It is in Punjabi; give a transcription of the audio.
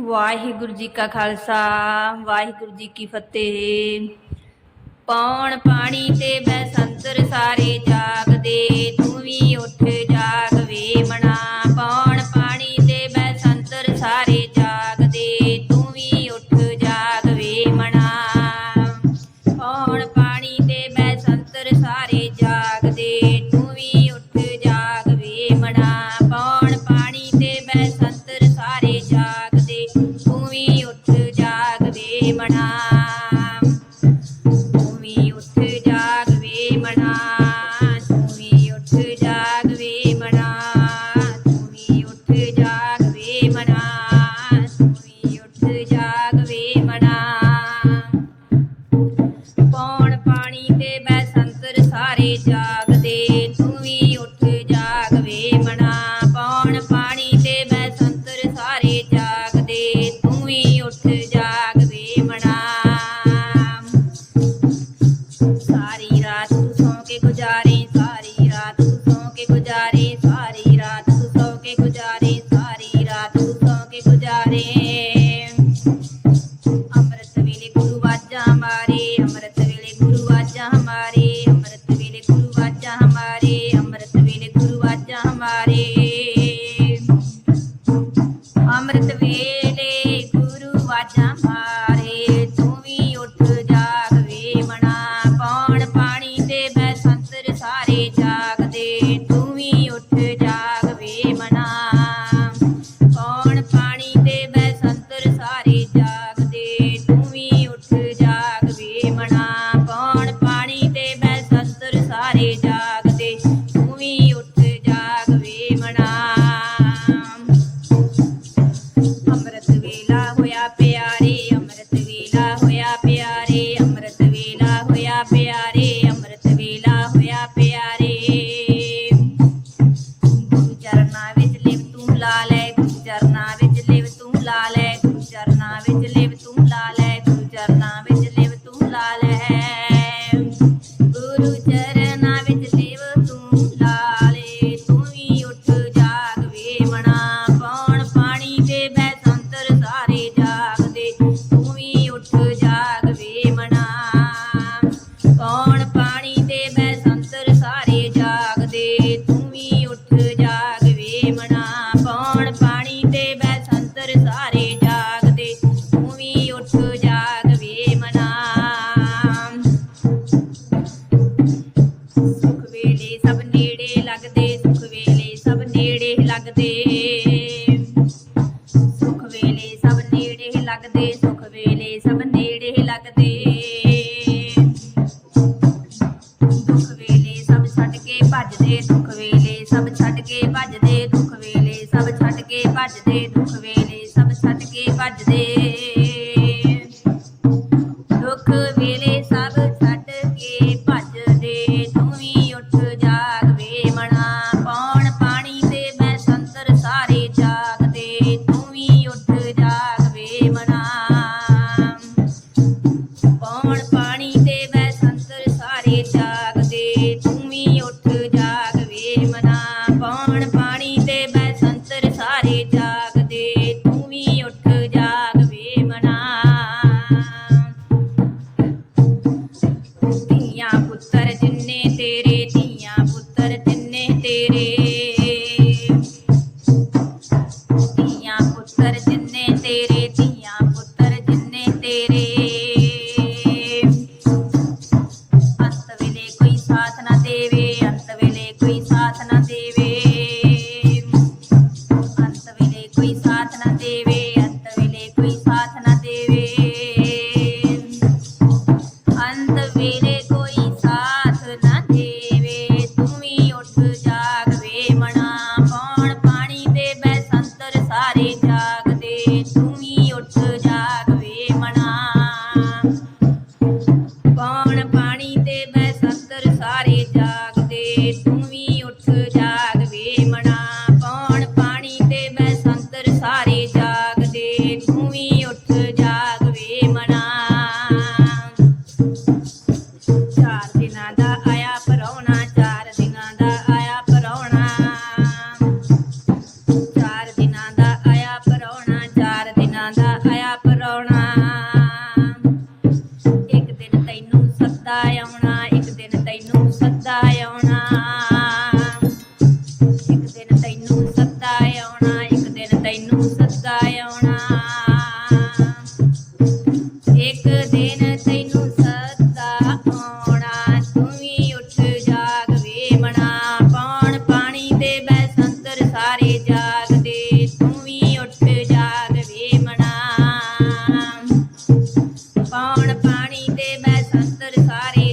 ਵਾਹਿਗੁਰੂ ਜੀ ਕਾ ਖਾਲਸਾ, ਵਾਹਿਗੁਰੂ ਜੀ ਕੀ ਫਤਿਹ। ਪੌਣ ਪਾਣੀ ਤੇ ਬੈਸੰਤਰ ਸਾਰੇ ਜਾਗਦੇ, ਤੂੰ ਵੀ ਉੱਠ Oh. ਕੇ ਭੱਜਦੇ ਦੁੱਖ ਵੇਲੇ ਸਭ ਛੱਡ ਕੇ ਭੱਜਦੇ ਬੈਸੰਤਰ ਸਾਰੇ